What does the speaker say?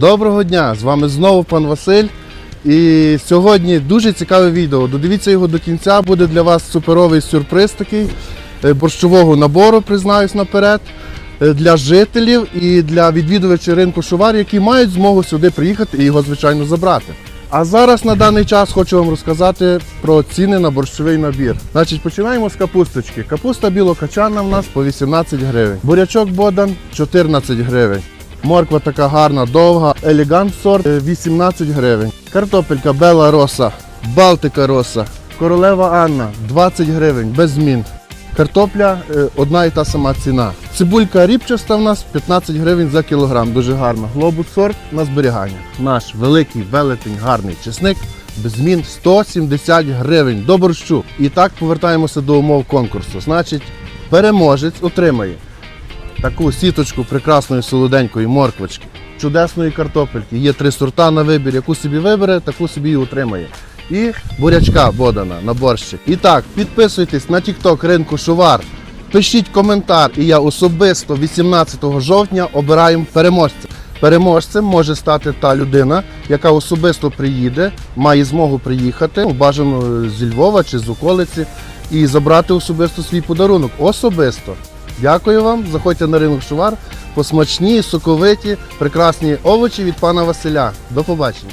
Доброго дня! З вами знову пан Василь. І сьогодні дуже цікаве відео. Додивіться його до кінця, буде для вас суперовий сюрприз такий е, борщового набору, признаюсь наперед, е, для жителів і для відвідувачів ринку Шувар, які мають змогу сюди приїхати і його, звичайно, забрати. А зараз на даний час хочу вам розказати про ціни на борщовий набір. Значить, починаємо з капусточки. Капуста білокачана в нас по 18 гривень. Бурячок Бодан 14 гривень. Морква така гарна, довга, елегант сорт е, 18 гривень. Картопелька Бела Роса, Балтика Роса, Королева Анна 20 гривень, без змін. Картопля е, одна і та сама ціна. Цибулька ріпчаста в нас 15 гривень за кілограм, дуже гарно. Глобус сорт на зберігання. Наш великий велетень, гарний чесник. Без змін 170 гривень до борщу. І так повертаємося до умов конкурсу. Значить, переможець отримає таку сіточку прекрасної солоденької морквочки, чудесної картопельки. Є три сорта на вибір. Яку собі вибере, таку собі і отримає. І бурячка бодана на борщик. І так, підписуйтесь на TikTok ринку Шувар. Пишіть коментар, і я особисто 18 жовтня обираємо переможця. Переможцем може стати та людина, яка особисто приїде, має змогу приїхати, ну, бажано зі Львова чи з околиці, і забрати особисто свій подарунок. Особисто. Дякую вам. Заходьте на ринок Шувар по смачні, соковиті, прекрасні овочі від пана Василя. До побачення.